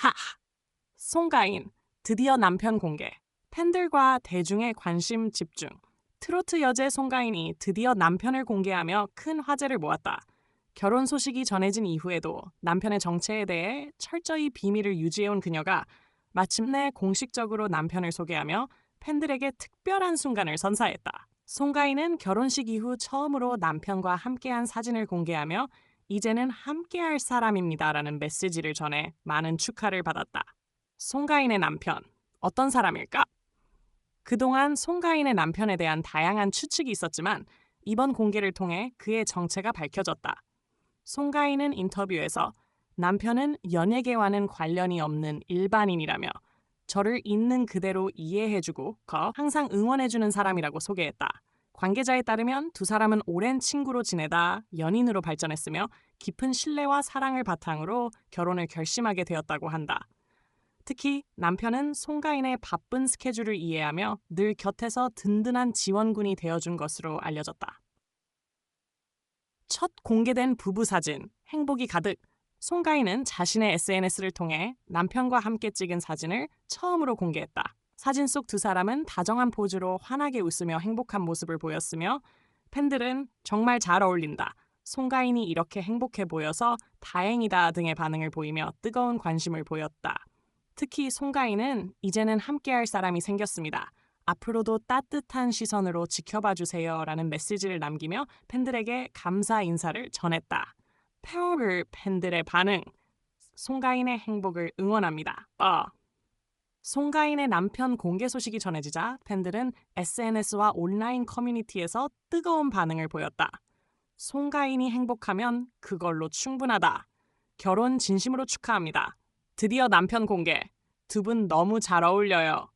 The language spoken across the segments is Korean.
하! 송가인 드디어 남편 공개. 팬들과 대중의 관심 집중. 트로트 여제 송가인이 드디어 남편을 공개하며 큰 화제를 모았다. 결혼 소식이 전해진 이후에도 남편의 정체에 대해 철저히 비밀을 유지해온 그녀가 마침내 공식적으로 남편을 소개하며 팬들에게 특별한 순간을 선사했다. 송가인은 결혼식 이후 처음으로 남편과 함께한 사진을 공개하며 이제는 함께할 사람입니다라는 메시지를 전해 많은 축하를 받았다. 송가인의 남편, 어떤 사람일까? 그동안 송가인의 남편에 대한 다양한 추측이 있었지만 이번 공개를 통해 그의 정체가 밝혀졌다. 송가인은 인터뷰에서 남편은 연예계와는 관련이 없는 일반인이라며 저를 있는 그대로 이해해주고 거 항상 응원해주는 사람이라고 소개했다. 관계자에 따르면 두 사람은 오랜 친구로 지내다 연인으로 발전했으며 깊은 신뢰와 사랑을 바탕으로 결혼을 결심하게 되었다고 한다. 특히 남편은 송가인의 바쁜 스케줄을 이해하며 늘 곁에서 든든한 지원군이 되어준 것으로 알려졌다. 첫 공개된 부부 사진, 행복이 가득. 송가인은 자신의 SNS를 통해 남편과 함께 찍은 사진을 처음으로 공개했다. 사진 속 두 사람은 다정한 포즈로 환하게 웃으며 행복한 모습을 보였으며 팬들은 정말 잘 어울린다. 송가인이 이렇게 행복해 보여서 다행이다 등의 반응을 보이며 뜨거운 관심을 보였다. 특히 송가인은 이제는 함께할 사람이 생겼습니다. 앞으로도 따뜻한 시선으로 지켜봐 주세요 라는 메시지를 남기며 팬들에게 감사 인사를 전했다. 페어를 팬들의 반응. 송가인의 행복을 응원합니다. 어. 송가인의 남편 공개 소식이 전해지자 팬들은 SNS와 온라인 커뮤니티에서 뜨거운 반응을 보였다. 송가인이 행복하면 그걸로 충분하다. 결혼 진심으로 축하합니다. 드디어 남편 공개. 두 분 너무 잘 어울려요.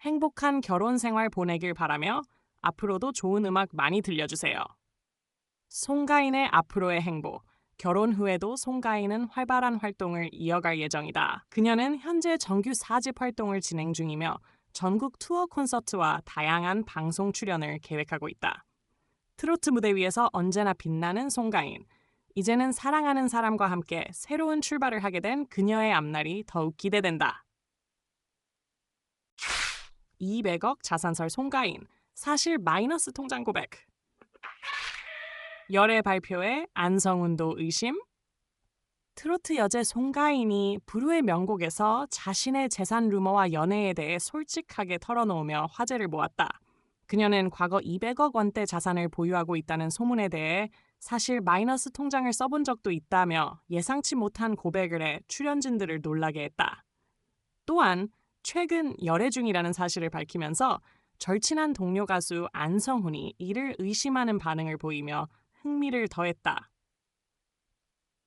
행복한 결혼 생활 보내길 바라며 앞으로도 좋은 음악 많이 들려주세요. 송가인의 앞으로의 행복. 결혼 후에도 송가인은 활발한 활동을 이어갈 예정이다. 그녀는 현재 정규 4집 활동을 진행 중이며 전국 투어 콘서트와 다양한 방송 출연을 계획하고 있다. 트로트 무대 위에서 언제나 빛나는 송가인. 이제는 사랑하는 사람과 함께 새로운 출발을 하게 된 그녀의 앞날이 더욱 기대된다. 200억 자산설 송가인. 사실 마이너스 통장 고백. 열애 발표에 안성훈도 의심? 트로트 여제 송가인이 부르의 명곡에서 자신의 재산 루머와 연애에 대해 솔직하게 털어놓으며 화제를 모았다. 그녀는 과거 200억 원대 자산을 보유하고 있다는 소문에 대해 사실 마이너스 통장을 써본 적도 있다며 예상치 못한 고백을 해 출연진들을 놀라게 했다. 또한 최근 열애 중이라는 사실을 밝히면서 절친한 동료 가수 안성훈이 이를 의심하는 반응을 보이며 흥미를 더했다.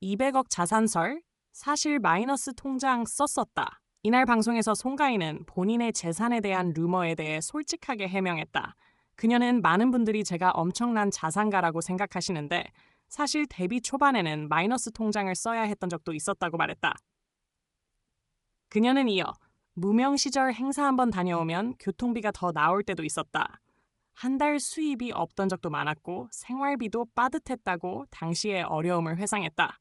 200억 자산설, 사실 마이너스 통장 썼었다. 이날 방송에서 송가인은 본인의 재산에 대한 루머에 대해 솔직하게 해명했다. 그녀는 많은 분들이 제가 엄청난 자산가라고 생각하시는데 사실 데뷔 초반에는 마이너스 통장을 써야 했던 적도 있었다고 말했다. 그녀는 이어 무명 시절 행사 한번 다녀오면 교통비가 더 나올 때도 있었다. 한 달 수입이 없던 적도 많았고 생활비도 빠듯했다고 당시의 어려움을 회상했다.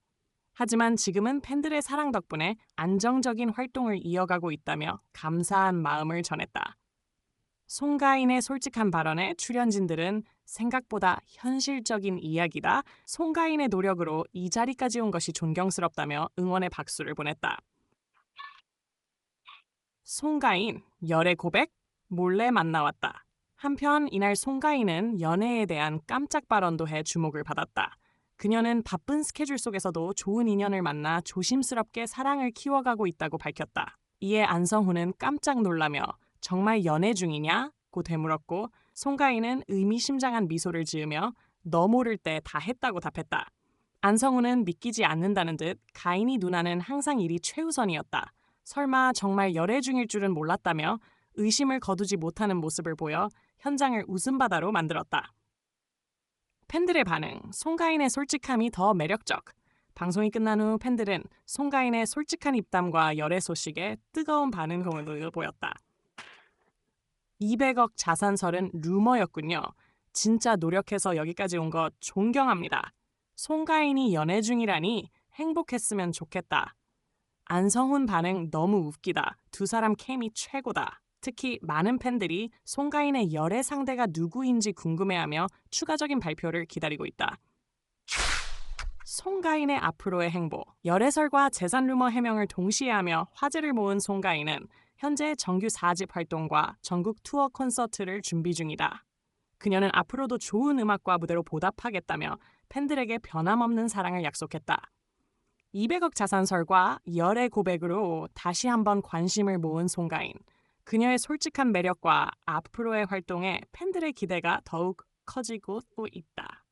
하지만 지금은 팬들의 사랑 덕분에 안정적인 활동을 이어가고 있다며 감사한 마음을 전했다. 송가인의 솔직한 발언에 출연진들은 생각보다 현실적인 이야기다. 송가인의 노력으로 이 자리까지 온 것이 존경스럽다며 응원의 박수를 보냈다. 송가인 열애 고백 몰래 만나왔다. 한편 이날 송가인은 연애에 대한 깜짝 발언도 해 주목을 받았다. 그녀는 바쁜 스케줄 속에서도 좋은 인연을 만나 조심스럽게 사랑을 키워가고 있다고 밝혔다. 이에 안성훈은 깜짝 놀라며 정말 연애 중이냐?고 되물었고 송가인은 의미심장한 미소를 지으며 너 모를 때 다 했다고 답했다. 안성훈은 믿기지 않는다는 듯 가인이 누나는 항상 일이 최우선이었다. 설마 정말 열애 중일 줄은 몰랐다며 의심을 거두지 못하는 모습을 보여 현장을 웃음바다로 만들었다. 팬들의 반응, 송가인의 솔직함이 더 매력적. 방송이 끝난 후 팬들은 송가인의 솔직한 입담과 열애 소식에 뜨거운 반응을 보였다. 200억 자산설은 루머였군요. 진짜 노력해서 여기까지 온 것 존경합니다. 송가인이 연애 중이라니 행복했으면 좋겠다. 안성훈 반응 너무 웃기다. 두 사람 케미 최고다. 특히 많은 팬들이 송가인의 열애 상대가 누구인지 궁금해하며 추가적인 발표를 기다리고 있다. 송가인의 앞으로의 행보. 열애설과 재산 루머 해명을 동시에 하며 화제를 모은 송가인은 현재 정규 4집 활동과 전국 투어 콘서트를 준비 중이다. 그녀는 앞으로도 좋은 음악과 무대로 보답하겠다며 팬들에게 변함없는 사랑을 약속했다. 200억 자산설과 열애 고백으로 다시 한번 관심을 모은 송가인. 그녀의 솔직한 매력과 앞으로의 활동에 팬들의 기대가 더욱 커지고 있다.